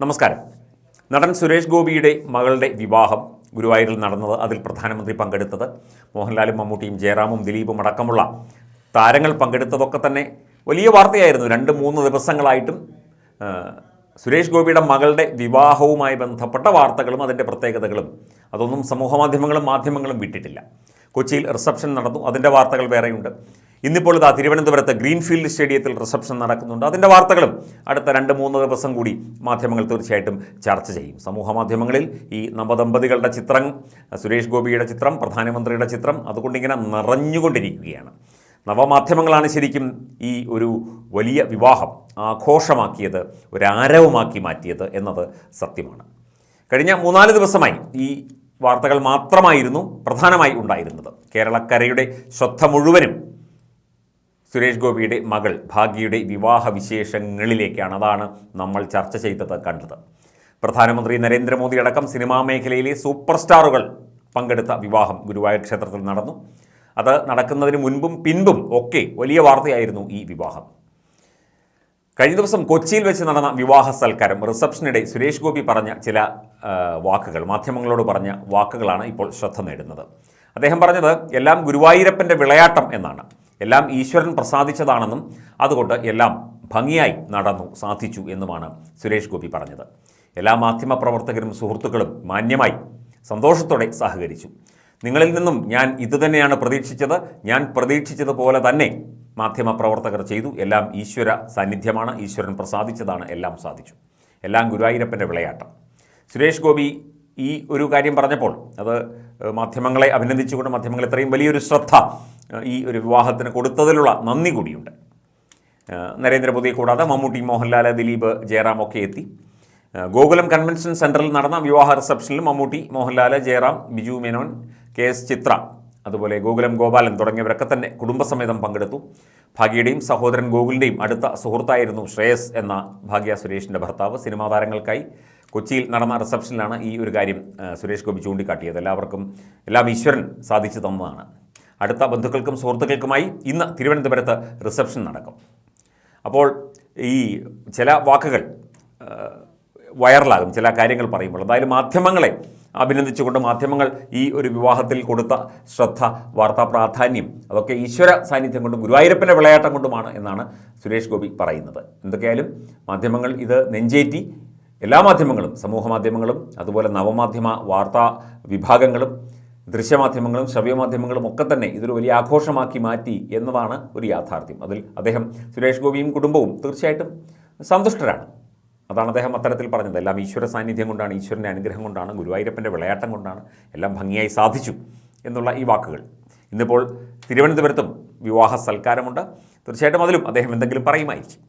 നമസ്കാരം. നടൻ സുരേഷ് ഗോപിയുടെ മകളുടെ വിവാഹം ഗുരുവായൂരിൽ നടന്നത് അതിൽ പ്രധാനമന്ത്രി പങ്കെടുത്തത് മോഹൻലാലും മമ്മൂട്ടിയും ജയറാമും ദിലീപും അടക്കമുള്ള താരങ്ങൾ പങ്കെടുത്തതൊക്കെ തന്നെ വലിയ വാർത്തയായിരുന്നു. രണ്ട് മൂന്ന് ദിവസങ്ങളായിട്ടും സുരേഷ് ഗോപിയുടെ മകളുടെ വിവാഹവുമായി ബന്ധപ്പെട്ട വാർത്തകളും അതിന്റെ പ്രത്യേകതകളും അതൊന്നും സമൂഹമാധ്യമങ്ങളും മാധ്യമങ്ങളും വിട്ടിട്ടില്ല. കൊച്ചിയിൽ റിസപ്ഷൻ നടന്നു. അതിന്റെ വാർത്തകൾ വേറെയുണ്ട്. ഇന്നിപ്പോൾ ഇതാ തിരുവനന്തപുരത്ത് ഗ്രീൻഫീൽഡ് സ്റ്റേഡിയത്തിൽ റിസപ്ഷൻ നടക്കുന്നുണ്ട്. അതിന്റെ വാർത്തകളും അടുത്ത രണ്ട് മൂന്ന് ദിവസം കൂടി മാധ്യമങ്ങൾ തീർച്ചയായിട്ടും ചർച്ച ചെയ്യും. സമൂഹ മാധ്യമങ്ങളിൽ ഈ നവദമ്പതികളുടെ ചിത്രം സുരേഷ് ഗോപിയുടെ ചിത്രം പ്രധാനമന്ത്രിയുടെ ചിത്രം അതുകൊണ്ടിങ്ങനെ നിറഞ്ഞുകൊണ്ടിരിക്കുകയാണ്. നവമാധ്യമങ്ങളാണ് ശരിക്കും ഈ ഒരു വലിയ വിവാഹം ആഘോഷമാക്കിയത് ഒരു ആരവമാക്കി മാറ്റിയത് എന്നത് സത്യമാണ്. കഴിഞ്ഞ മൂന്നാൽ ദിവസമായി ഈ വാർത്തകൾ മാത്രമായിരുന്നു പ്രധാനമായി ഉണ്ടായിരുന്നത്. കേരളക്കരയുടെ ശ്രദ്ധ മുഴുവനും സുരേഷ് ഗോപിയുടെ മകൾ ഭാഗ്യയുടെ വിവാഹ വിശേഷങ്ങളിലേക്കാണ് അതാണ് നമ്മൾ ചർച്ച ചെയ്തത് കണ്ടത്. പ്രധാനമന്ത്രി നരേന്ദ്രമോദി അടക്കം സിനിമാ മേഖലയിലെ സൂപ്പർ സ്റ്റാറുകൾ പങ്കെടുത്ത വിവാഹം ഗുരുവായൂർ ക്ഷേത്രത്തിൽ നടന്നു. അത് നടക്കുന്നതിന് മുൻപും പിൻപും ഒക്കെ വലിയ വാർത്തയായിരുന്നു ഈ വിവാഹം. കഴിഞ്ഞ ദിവസം കൊച്ചിയിൽ വെച്ച് നടന്ന വിവാഹ സൽക്കാരം റിസപ്ഷനിടെ സുരേഷ് ഗോപി പറഞ്ഞ ചില വാക്കുകൾ മാധ്യമങ്ങളോട് പറഞ്ഞ വാക്കുകളാണ് ഇപ്പോൾ ശ്രദ്ധ നേടുന്നത്. അദ്ദേഹം പറഞ്ഞത് എല്ലാം ഗുരുവായൂരപ്പന്റെ വിളയാട്ടം എന്നാണ്. എല്ലാം ഈശ്വരൻ പ്രസാദിച്ചതാണെന്നും അതുകൊണ്ട് എല്ലാം ഭംഗിയായി നടന്നു സാധിച്ചു എന്നുമാണ് സുരേഷ് ഗോപി പറഞ്ഞത്. എല്ലാ മാധ്യമപ്രവർത്തകരും സുഹൃത്തുക്കളും മാന്യമായി സന്തോഷത്തോടെ സഹകരിച്ചു. നിങ്ങളിൽ നിന്നും ഞാൻ ഇതുതന്നെയാണ് പ്രതീക്ഷിച്ചത്. ഞാൻ പ്രതീക്ഷിച്ചതുപോലെ തന്നെ മാധ്യമപ്രവർത്തകർ ചെയ്തു. എല്ലാം ഈശ്വര സാന്നിധ്യമാണ്. ഈശ്വരൻ പ്രസാദിച്ചതാണ്. എല്ലാം സാധിച്ചു. എല്ലാം ഗുരുവായൂരപ്പന്റെ വിളയാട്ടം. സുരേഷ് ഗോപി ഈ ഒരു കാര്യം പറഞ്ഞപ്പോൾ അത് മാധ്യമങ്ങളെ അഭിനന്ദിച്ചുകൊണ്ട് മാധ്യമങ്ങൾ ഇത്രയും വലിയൊരു ശ്രദ്ധ ഈ ഒരു വിവാഹത്തിന് കൊടുത്തതിലുള്ള നന്ദി കൂടിയുണ്ട്. നരേന്ദ്രമോദിയെ കൂടാതെ മമ്മൂട്ടി മോഹൻലാൽ ദിലീപ് ജയറാം ഒക്കെ എത്തി. ഗോകുലം കൺവെൻഷൻ സെന്ററിൽ നടന്ന വിവാഹ റിസപ്ഷനിൽ മമ്മൂട്ടി മോഹൻലാൽ ജയറാം ബിജു മേനോൻ കെ എസ് ചിത്ര അതുപോലെ ഗോകുലം ഗോപാലൻ തുടങ്ങിയവരൊക്കെ തന്നെ കുടുംബസമേതം പങ്കെടുത്തു. ഭാഗ്യയുടെയും സഹോദരൻ ഗോകുലിന്റെയും അടുത്ത സുഹൃത്തായിരുന്നു ശ്രേയസ് എന്ന ഭാഗ്യ സുരേഷിന്റെ ഭർത്താവ്. സിനിമാ താരങ്ങൾക്കായി കൊച്ചിയിൽ നടന്ന റിസപ്ഷനിലാണ് ഈ ഒരു കാര്യം സുരേഷ് ഗോപി ചൂണ്ടിക്കാട്ടിയത്. എല്ലാവർക്കും എല്ലാം ഈശ്വരൻ സാധിച്ചു തന്നതാണ്. അടുത്ത ബന്ധുക്കൾക്കും സുഹൃത്തുക്കൾക്കുമായി ഇന്ന് തിരുവനന്തപുരത്ത് റിസപ്ഷൻ നടക്കും. അപ്പോൾ ഈ ചില വാക്കുകൾ വൈറലാകും ചില കാര്യങ്ങൾ പറയുമ്പോൾ. എന്തായാലും മാധ്യമങ്ങളെ അഭിനന്ദിച്ചുകൊണ്ട് മാധ്യമങ്ങൾ ഈ ഒരു വിവാഹത്തിൽ കൊടുത്ത ശ്രദ്ധ വാർത്താ പ്രാധാന്യം അതൊക്കെ ഈശ്വര സാന്നിധ്യം കൊണ്ടും ഗുരുവായൂരപ്പന്റെ വിളയാട്ടം കൊണ്ടുമാണ് എന്നാണ് സുരേഷ് ഗോപി പറയുന്നത്. എന്തൊക്കെയായാലും മാധ്യമങ്ങൾ ഇത് നെഞ്ചേറ്റി എല്ലാ മാധ്യമങ്ങളും സമൂഹ മാധ്യമങ്ങളും അതുപോലെ നവമാധ്യമ വാർത്താ വിഭാഗങ്ങളും ദൃശ്യമാധ്യമങ്ങളും ശ്രവ്യമാധ്യമങ്ങളും ഒക്കെ തന്നെ ഇതൊരു വലിയ ആഘോഷമാക്കി മാറ്റി എന്നതാണ് ഒരു യാഥാർത്ഥ്യം. അതിൽ അദ്ദേഹം സുരേഷ് ഗോപിയും കുടുംബവും തീർച്ചയായിട്ടും സന്തുഷ്ടരാണ്. അതാണ് അദ്ദേഹം അത്തരത്തിൽ പറഞ്ഞത്. എല്ലാം ഈശ്വര സാന്നിധ്യം കൊണ്ടാണ് ഈശ്വരന്റെ അനുഗ്രഹം കൊണ്ടാണ് ഗുരുവായൂരപ്പന്റെ വിളയാട്ടം കൊണ്ടാണ് എല്ലാം ഭംഗിയായി സാധിച്ചു എന്നുള്ള ഈ വാക്കുകൾ. ഇന്നിപ്പോൾ തിരുവനന്തപുരത്തും വിവാഹ സൽക്കാരമുണ്ട്. തീർച്ചയായിട്ടും അതിലും അദ്ദേഹം എന്തെങ്കിലും പറയുമായിരിക്കും.